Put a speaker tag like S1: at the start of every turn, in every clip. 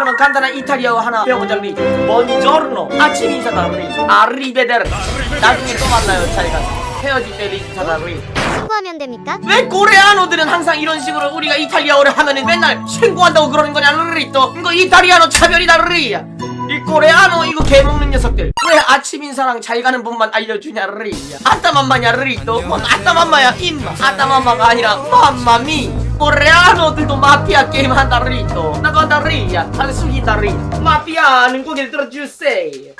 S1: 그러면 간단한 이탈리아어 하나 배워보자 리 번조르노. 아침 인사다 리. 아리베데르. 나중에 또 만나요 잘 가서 헤어질 때 인사다 리.
S2: 신고하면 됩니까?
S1: 왜 코레아노들은 항상 이런 식으로 우리가 이탈리아어를 하면은 맨날 신고한다고 그러는 거냐 르리 또. 이거 이탈리아노 차별이다 르리야 이 코레아노 이거 개먹는 녀석들. 왜 아침 인사랑 잘 가는 법만 알려주냐 르리야 아따맘마냐 르리 또. 뭔 아따맘마야 임마. 아따맘마가 아니라 맘마미 코레아노들도 마피아 게임 한다 르리또 나도 한다 르리야 다들 숙인다 르리 마피아는 고개를 들어주세요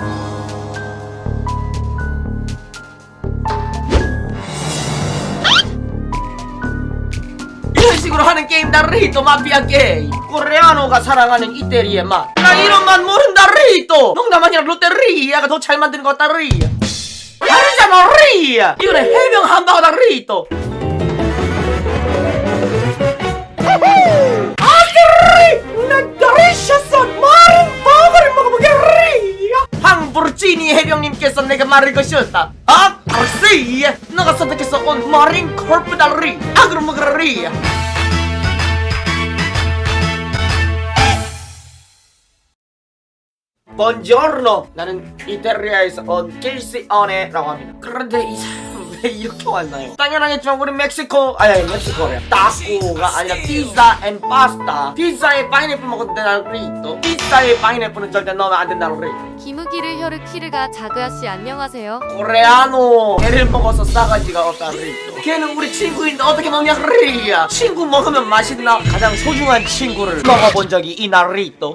S1: 식으로 하는 게임 다 리 또 마피아 게임 코레아노가 사랑하는 이태리의 맛나 이런 맛 모른다 리 또 농담 아니라 롯데리아가 더 잘 만드는 것 같다 리야 다르잖아 리야 이거는 해병 함바거다 리 또 나 다리셨어 마른 버거를 먹어보게 황부르치니 해병님께서 내게 말을 것이었다. 아 알았지 너가 선택해서 온 마린 콜프다 리. 악으로 먹으라 리야 번지오르노 나는 이탈리아에서 온 길시오네라고 합니다. 그런데 이 사람 왜 이렇게 왔나요? 당연하겠지만 우리 멕시코 아니 멕시코래요. 타코가 아니라 피자 앤 파스타 피자에 파인애플 먹어도 되나 리또 피자에 파인애플은 절대 넣으면 안 된다 리.
S3: 기무기를 혀를 키르가 자그아씨 안녕하세요.
S1: 코레아노. 걔를 먹어서 싸가지가 없다 리또. 걔는 우리 친구인데 어떻게 먹냐 리야 친구 먹으면 맛있나? 가장 소중한 친구를 먹어본 적이 이나 리또?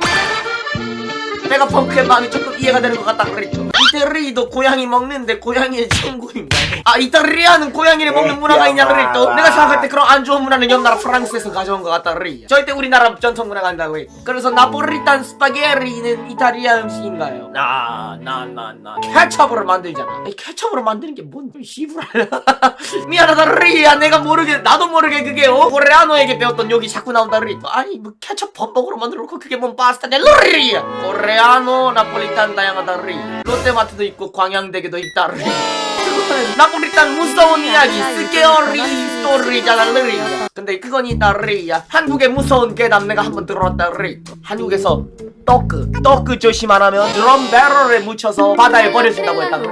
S1: 내가 펑크의 마음이 조금 이해가 되는 것 같다 그랬죠 이태리도 고양이 먹는데 고양이의 친구인가? 아 이탈리아는 고양이를 먹는 문화가 있냐 그랬죠 내가 생각할 때 그런 안 좋은 문화는 옆 나라 프랑스에서 가져온 것 같다 그랬죠 절대 우리나라 전통 문화가 아니다 그랬죠 그래서 나폴리탄 스파게리는 이탈리아 음식인가요? 나나나나. 케첩으로 만들잖아. 이 케첩으로 만드는 게뭔 시부랄 미안하다 리야 내가 모르게 나도 모르게 그게 어? 코레아노에게 배웠던 욕이 자꾸 나온다 리또 아니 뭐 케첩 범벅으로 만들어 놓고 그게 뭔 파스타냐 리야 코레아노 나폴리탄 다양하다 리 롯데마 트도 있고 광양대교도 있다 리 그거는 나폴리탄 무서운 이야기 스케어리 스토리잖아 리 근데 그건 있다 리야 한국의 무서운 괴담 내가 한번 들어봤다 리 한국에서 떡크 떡크 조심 안 하면 드럼 배럴에 묻혀서 바다에 버려진다고 했다 리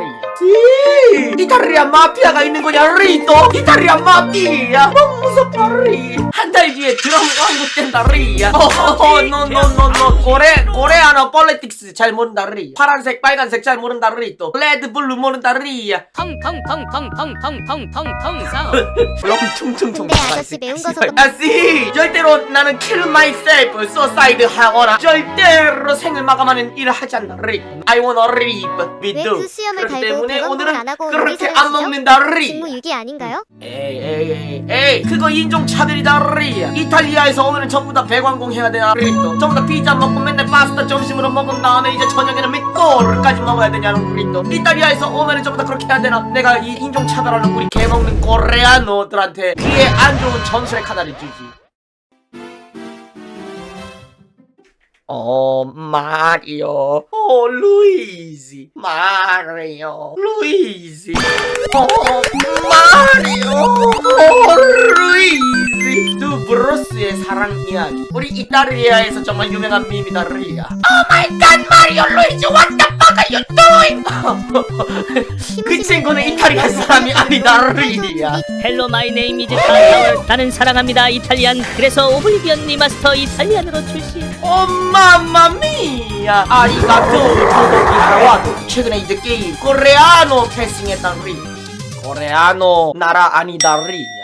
S1: 이탈리아 마피아가 있는 거냐 리또 이탈리아 마피아 너무 무섭다 리 한 달 뒤에 드럼 왕국 된다 리야 어허허 노노노노 고래 고래아나 폴리틱스 잘 모른다 리 파란색 빨간색 잘 모른다 리또. 레드 블루 모른다 리야
S4: 펑펑펑펑펑펑펑펑펑
S1: 그럼 퉁퉁퉁
S2: 근데 아저씨 매운 거 섞어
S1: 아씨! 절대로 나는 kill myself suicide 하거나 절대로 생을 마감하는 일을 하지 않다 리 I wanna live with
S2: 왜
S1: you.
S2: 수수염을
S1: 그렇기
S2: 달고
S1: 때문에
S2: 대건봉을
S1: 오늘은
S2: 안 하고
S1: 그렇게 안
S2: 하시죠?
S1: 먹는다 리
S2: 직무 유기 아닌가요?
S1: 에이 에이 에이 에이. 그거 인종차별이다 리 이탈리아에서 오늘은 전부 다 배관공 해야 되나 리또. 전부 다 피자 먹고 맨날 파스타 점심으로 먹은 다음에 이제 저녁에는 맥도르까지 먹어야 되냐는 리또 이탈리아에서 오면은 다 그렇게 해야 되나? 내가 이 인종 차별하는 우리 개먹는 코레아노들한테 귀에 안 좋은 전술의 카나를 주지. 어 마리오. 어 루이지. 마리오. 루이지. 어 마리오. 어 루이지 두 브루스의 사랑 이야기. 우리 이탈리아에서 정말 유명한 밈이다 리아. 오 마이 갓 마리오 루이지 what the fuck are you doing? 그 친구는 이탈리아 사람이 아니다 리아.
S4: 헬로 마이 네임 이즈 타운타월 나는 사랑합니다 이탈리안. 그래서 오블리비언 리마스터 이탈리안으로 출시
S1: 오 맘마미야. 아리가토 도도기 하와도. 최근에 이제 게임 코레아노 패싱했다 리. 코레아노 나라 아니다 리야 아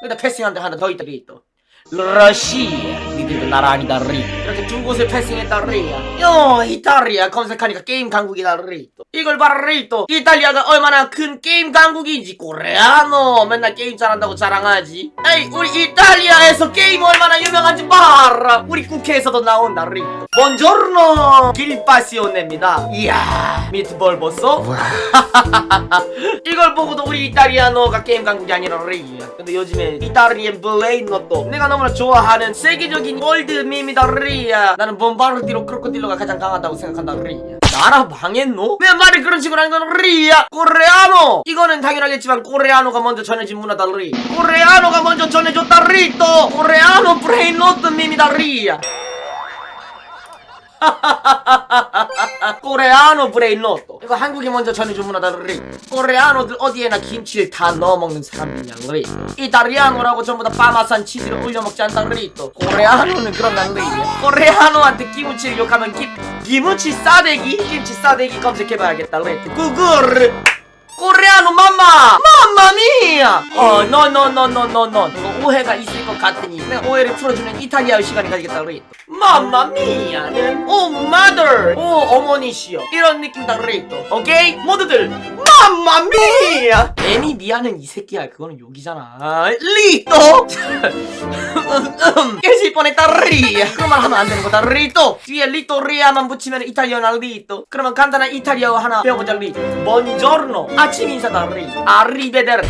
S1: 근데 데 하나 더 있다 리 또 러시아 니들도 나라 아니다 리 이렇게 두 곳을 패싱했다 리야 요 이탈리아 검색하니까 게임 강국이다 리또 이걸 봐라 리또 이탈리아가 얼마나 큰 게임 강국인지. 코레아노 맨날 게임 잘한다고 자랑하지. 에이 우리 이탈리아에서 게임 얼마나 유명한지 봐라. 우리 국회에서도 나온다 리또 본조르노 길파시오네입니다. 이야 미트볼 보소. 이걸 보고도 우리 이탈리아노가 게임 강국이 아니라 리야 근데 요즘에 이탈리안 블레이노 또 내가 너무나 좋아하는 세계적인 월드 밈이다 리야 나는 봄바르디로 크로코딜로가 가장 강하다고 생각한다 리야 나라 망했노? 왜 말이 그런 식으로 하는 건 리야 코레아노! 이거는 당연하겠지만 코레아노가 먼저 전해진 문화다 리 코레아노가 먼저 전해줬다 리또 코레아노 브레인노트 밈이다 리야 코레아노 브레인노또. 이거 한국에 먼저 전해준 문화다 리. 코레아노들 어디에나 김치를 다 넣어 먹는 사람이냐 리. 이탈리아노라고 전부 다 파마산 치즈를 올려 먹지 않다 리또. 코레아노는 그런 난 리. 코레아노한테 김치를 욕하면 김 김치 싸대기? 김치 싸대기 검색해봐야겠다 리. 구글! 코레아노 맘마! 맘마미야! 어 노노노노노노 이거 오해가 있을 것 같으니 내가 오해를 풀어주는 이탈리아의 시간이 가지겠다 그래 맘마미야 오 마더 오 어머니시여. 이런 느낌다 그래 오케이? 모두들 맘마미야 애미 미안은 이 새끼야. 그거는 욕이잖아. 리또. 깨질 뻔했다 리 그런 말 하면 안 되는 거다 리또. 뒤에 리또 리아만 붙이면 이탈리아나 리또. 그러면 간단한 이탈리아어 하나 배워보자 리 번저르노. 아침 인사다 리. 아리베데르.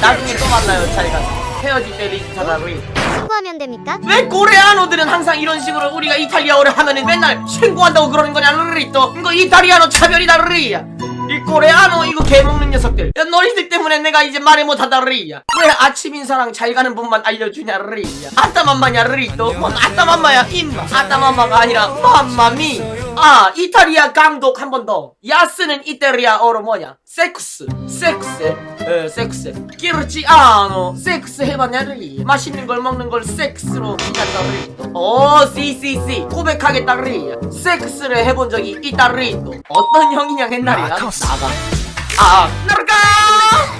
S1: 나중에 또 만나요 잘 가서 헤어질 때 인사다 리
S2: 신고하면 됩니까?
S1: 왜 코레아노들은 항상 이런 식으로 우리가 이탈리아어를 하면은 맨날 신고한다고 그러는 거냐 르리 또. 이거 이탈리아노 차별이다 르리야. 이 코레아노 이거 개먹는 녀석들. 야, 너희들 때문에 내가 이제 말을 못하다 르리야. 왜 아침 인사랑 잘 가는 법만 알려주냐 르리야. 아따맘마냐 르리 또. 뭔 아따맘마야 임마. 아따맘마가 아니라 맘마미 아 이탈리아 감독 한 번 더. 야스는 이탈리아어로 뭐냐? 섹스 섹스 에 섹스. 끼르치아노 섹스 해봤냐 르리 맛있는 걸 먹는 걸 섹스로 르리 오 씨씨씨. 고백하겠다 르리 섹스를 해본 적이 있다 르리 어떤 형이냐 옛날이야? 나가 아 나가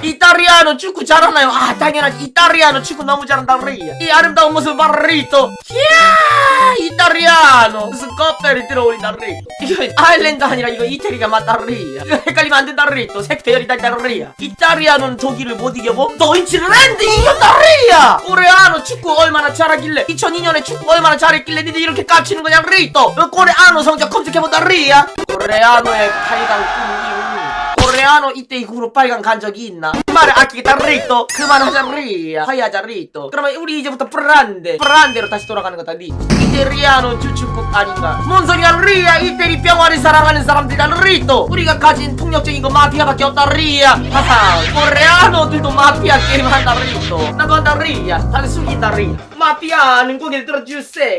S1: 이탈리아노 축구 잘하나요? 아 당연하지. 이탈리아노 축구 너무 잘한다 르리 이 아름다운 모습 봐라 리또. 이야 이탈리아노. 무슨 껍데기 들어올린다 르리 이거 아일랜드 아니라 이거 이태리가 맞다 르리 이거 헷갈리면 안 된다 르리 또 색대열이다 르리 이탈리아노는 독일을 못 이겨보 도이치랜드 이겼다 르리야 코레아노 축구 얼마나 잘하길래 2002년에 축구 얼마나 잘했길래 니들 이렇게 깝치는 거냐 르리 또. 코레아노 성적 검색해보다 르리야 코레아노의 8강 꿈이 코레아노 이때 이후로 빨간 간 적이 있나? 말을 아끼겠다 리또. 그만하자 리야 화해하자 리또. 그러면 우리 이제부터 프란데. 프란데로 다시 돌아가는 거다 리. 이태리아노 주축국 아닌가? 뭔 소리야 리야? 이태리 병아리 사랑하는 사람들이다 리또. 우리가 가진 폭력적인 거 마피아밖에 없다 리야. 하하 코레아노들도 마피아 게임 한다 리또. 나도 한다 리야. 다들 숨긴다 리. 마피아는 고개를 들어주세요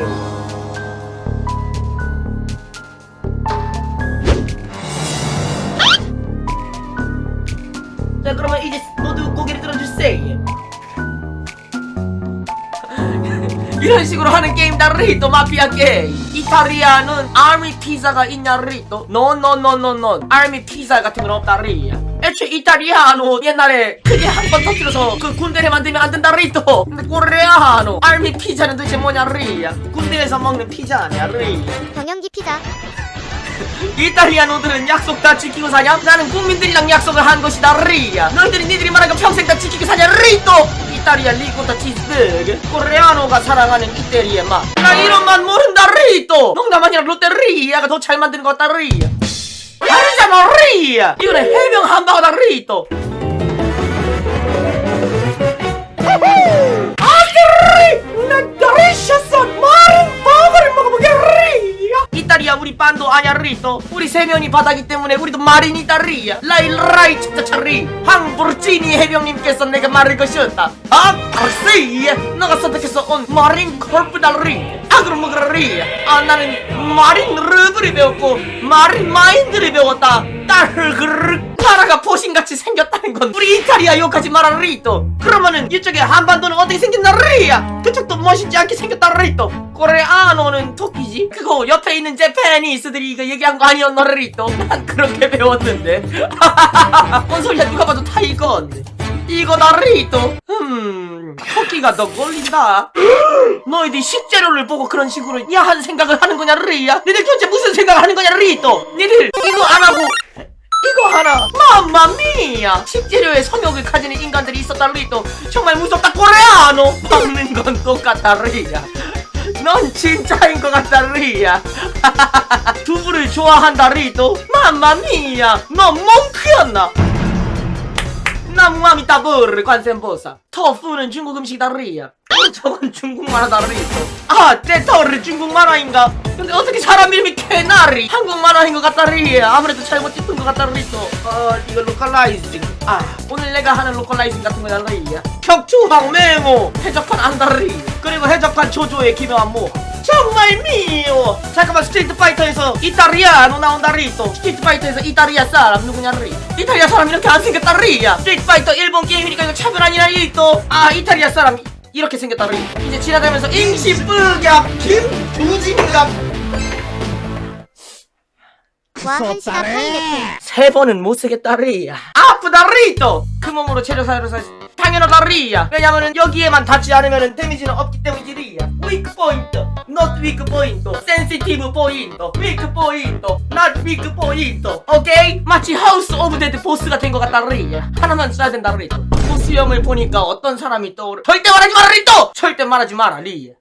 S1: 자 그러면 이제 모두 고개를 들어주세요. 이런 식으로 하는 게임 다 리또 마피아 게임. 이탈리아는 아미 피자가 있냐 리또? 노노노노노 아미 피자 같은 건 없다 리야 애초에 이탈리아노 옛날에 크게 한 번 터뜨려서 그 군대를 만들면 안 된다 리또. 근데 코레아노 아미 피자는 도대체 뭐냐 리야 군대에서 먹는 피자 아니야 리.
S2: 경영기 피자.
S1: 이탈리아노들은 약속 다 지키고 사냐? 나는 국민들이랑 약속을 한 것이다 리야 너희들이 니들이 말한 거 평생 다 지키고 사냐 리또? 이탈리아 리코타 치즈버거 코레아노가 사랑하는 이태리의 맛나 이런 맛 모른다 리또? 농담 아니라 롯데리아가 더 잘 만드는 것 같다 리야. 다르잖아 리야. 이거는 해병 함바거다 리또 이탈리아 우리 반도 아냐 리또? 우리 세면이 바다기 때문에 우리도 마린이다 리야. 라일라이 차차차리. 항브르치니 해병님께서 내가 말을 것이었다. 아 알았지 너가 선택해서 온 마린 콜프다 리 아 그럼 먹으라 리 아 나는 마린 르브를 배웠고 마린 마인드를 배웠다. 딸그르 나라가 포신같이 생겼다는 건 우리 이탈리아 욕하지 마라 리또. 그러면은 이쪽에 한반도는 어떻게 생겼나 리야. 그쪽도 멋있지 않게 생겼다 리또. 코레아노는 토끼지? 그거 옆에 있는 제페니스들이 이거 얘기한 거 아니었나 리또? 난 그렇게 배웠는데. 뭔 소리야 누가 봐도 다 이건 이거다 리또. 음 토끼가 더 걸린다. 너희들 식재료를 보고 그런 식으로 야한 생각을 하는 거냐 리야? 니들 도대체 무슨 생각을 하는 거냐 리또? 니들 이거 안 하고 하나. 맘마미야. 식재료에 성욕을 가지는 인간들이 있었다 리또 정말 무섭다. 코레아노 먹는 건 똑같다 리야. 넌 진짜인 것 같다 리야. 두부를 좋아한다 리또. 맘마미야. 넌 몽크였나? 나무아미 따블 관센보사. 터프는 중국 음식이다 리야 어, 저건 중국 만화다 리또 아 떼터를 중국 만화인가? 근데 어떻게 사람 이름이 캐나리? 한국 만화인 것 같다 리야 아무래도 잘못 짚은 것 같다 리또 어. 이거 로컬라이징. 아 오늘 내가 하는 로컬라이징 같은 거다 리야 격투왕 맹호. 해적판 안다리 그리고 해적판 조조의 기묘한 모 정말 미워. 잠깐만 스트리트 파이터에서 이탈리아노 나온다 리또. 스트리트 파이터에서 이탈리아 사람 누구냐 리 이탈리아 사람 이렇게 안 생겼다 리 야 스트리트 파이터 일본 게임이니까 이거 차별 아니라 리또. 아 이탈리아 사람 이렇게 생겼다. 리 이제 지나가면서 임시뿌갑 김두진갑
S2: 와 한시가 파인애플
S1: 세 번은 못 쓰겠다 리야 아프다 리 또. 그 몸으로 체력 사유로서 당연하다 리야. 왜냐면은 여기에만 닿지 않으면은 데미지는 없기 때문이지 리야. 위크 포인트 not weak 포인트 sensitive 포인트 weak 포인트 not weak 포인트 오케이 마치 하우스 오브 데드 보스가 된 것 같다 리야. 하나만 써야 된다 리또 보스형을 보니까 어떤 사람이 떠오르 절대 말하지 마라 리또! 절대 말하지 마라 리야